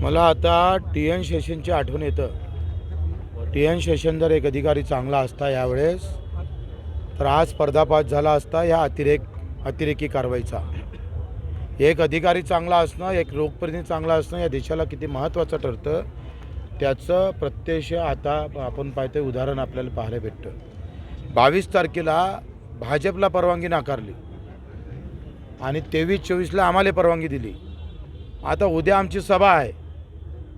मला आता T N शेषनची आठवण येतं. टी एन शेषन जर एक अधिकारी चांगला असता यावेळेस तर आज पर्दापात झाला असता या अतिरेक अतिरेकी कारवाईचा. एक अधिकारी चांगला असणं एक लोकप्रतिनिधी चांगला असणं या देशाला किती महत्त्वाचं ठरतं त्याचं प्रत्यक्ष आता आपण पाहतोय उदाहरण आपल्याला पाहायला भेटतं. बावीस तारखेला भाजपला परवानगी नाकारली आणि तेवीस चोवीसला आम्हाला परवानगी दिली. आता उद्या आमची सभा आहे.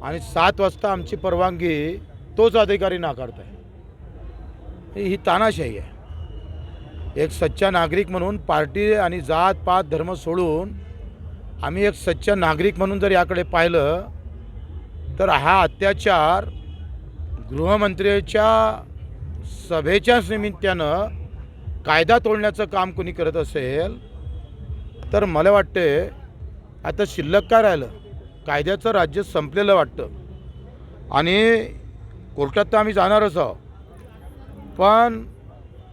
आणि सात वाजता आमची परवानगी तोच अधिकारी नाकारत आहे ही तानाशाही आहे. एक सच्चा नागरिक म्हणून पार्टी आणि जात पात धर्म सोडून आम्ही एक सच्चा नागरिक म्हणून जर याकडे पाहिलं तर हा अत्याचार गृहमंत्र्याच्या सभेच्याच निमित्तानं कायदा तोडण्याचं काम कोणी करत असेल तर मला वाटते आता शिल्लक काय राहिलं? कायद्याचं राज्य संपलेलं वाटतं. आणि कोर्टात तर आम्ही जाणारच आहोत. पण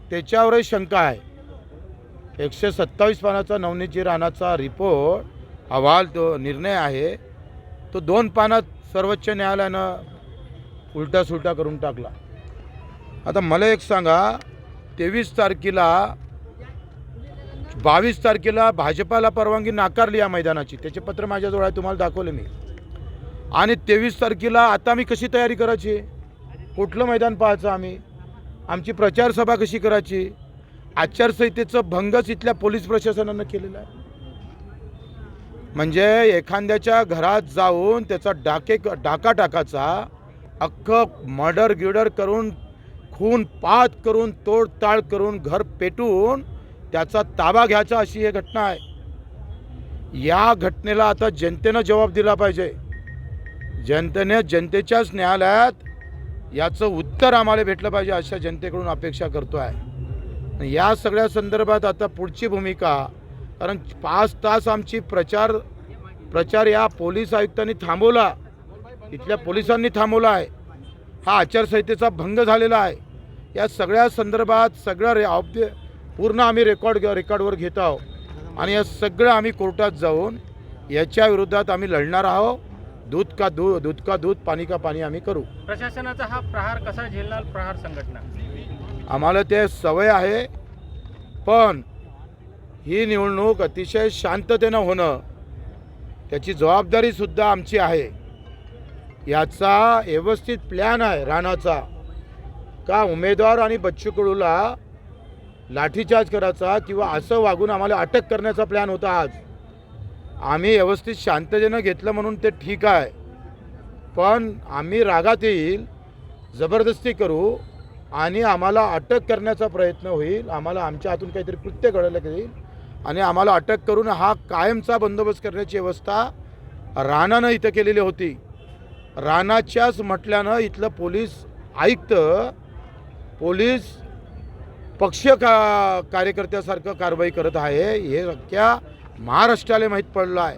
त्याच्यावरही शंका आहे. एकशे सत्तावीस पानाचा नवनीतजी राणाचा रिपोर्ट अहवाल तो निर्णय आहे. तो दोन पानात सर्वोच्च न्यायालयानं उलटा सुलटा करून टाकला. आता मला एक सांगा तेवीस तारखेला बावीस तारखेला भाजपाला परवानगी नाकारली या मैदानाची. त्याचे पत्र माझ्याजवळ आहे तुम्हाला दाखवले मी. आणि तेवीस तारखेला आता मी कशी तयारी करायची? कुठलं मैदान पाहायचं आम्ही? आमची प्रचार सभा कशी करायची? आचारसंहितेचं भंगच इथल्या पोलीस प्रशासनानं केलेलं आहे. म्हणजे एखाद्याच्या घरात जाऊन त्याचा डाके डाका टाकाचा अख्खं मर्डर गिडर करून खून पात करून तोडताळ करून घर पेटून त्याचा ताबा घ्यायचा अशी ही घटना आहे. या घटनेला आता जनतेनं जबाब दिला पाहिजे. जनतेने जनतेच्याच न्यायालयात याचं उत्तर आम्हाला भेटलं पाहिजे अशा जनतेकडून अपेक्षा करतो आहे या सगळ्या संदर्भात आता पुढची भूमिका कारण पाच तास आमची प्रचार प्रचार या पोलीस आयुक्तांनी थांबवला. इथल्या पोलिसांनी थांबवला आहे. हा आचारसंहितेचा भंग झालेला आहे. या सगळ्या संदर्भात सगळं रे पूर्ण आम्ही रेकॉर्ड रेकॉर्डवर घेत आहोत. आणि या सगळं आम्ही कोर्टात जाऊन याच्या विरोधात आम्ही लढणार आहोत. दूध का दूध दूध का दूध पाणी का पाणी आम्ही करू. प्रशासनाचा हा प्रहार कसा झेलणार? प्रहार संघटना. आम्हाला ते सवय आहे पण ही निवडणूक अतिशय शांततेनं होणं त्याची जबाबदारीसुद्धा आमची आहे. याचा व्यवस्थित प्लॅन आहे राणाचा. का उमेदवार आणि बच्चू कडूला लाठीचार्ज करायचा किंवा असं वागून आम्हाला अटक करण्याचा प्लॅन होता आज. आम्ही व्यवस्थित शांततेनं घेतलं म्हणून ते ठीक आहे. पण आम्ही रागात येईल जबरदस्ती करू आणि आम्हाला अटक करण्याचा प्रयत्न होईल. आम्हाला आमच्या हातून काहीतरी कृत्य घडलं जाईल आणि आम्हाला अटक करून हा कायमचा बंदोबस्त करण्याची व्यवस्था राणानं इथं केलेली होती. राणाच्याच म्हटल्यानं इथलं पोलीस आयुक्त पोलीस पक्ष का कार्यकर्त्यासारखं कारवाई करत आहे हे अख्ख्या महाराष्ट्राला माहीत पडलं आहे.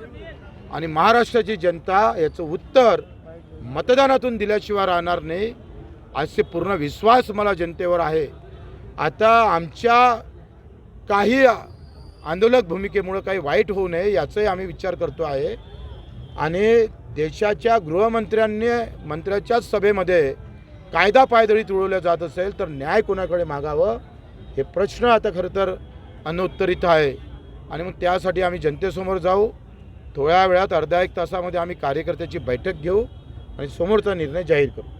आणि महाराष्ट्राची जनता याचं उत्तर मतदानातून दिल्याशिवाय राहणार नाही असे पूर्ण विश्वास मला जनतेवर आहे. आता आमच्या काही आंदोलक भूमिकेमुळं काही वाईट होऊ नये याचाही आम्ही विचार करतो आहे. आणि देशाच्या गृहमंत्र्यांनी मंत्र्याच्याच सभेमध्ये कायदा पायदळी तुळवल्या जात असेल तर न्याय कोणाकडे मागावं? हे प्रश्न आता खरं तर अनुत्तरित आहे. आणि मग त्यासाठी आम्ही जनतेसमोर जाऊ. थोड्या वेळात अर्धा एक तासामध्ये आम्ही कार्यकर्त्याची बैठक घेऊ आणि समोरचा निर्णय जाहीर करू.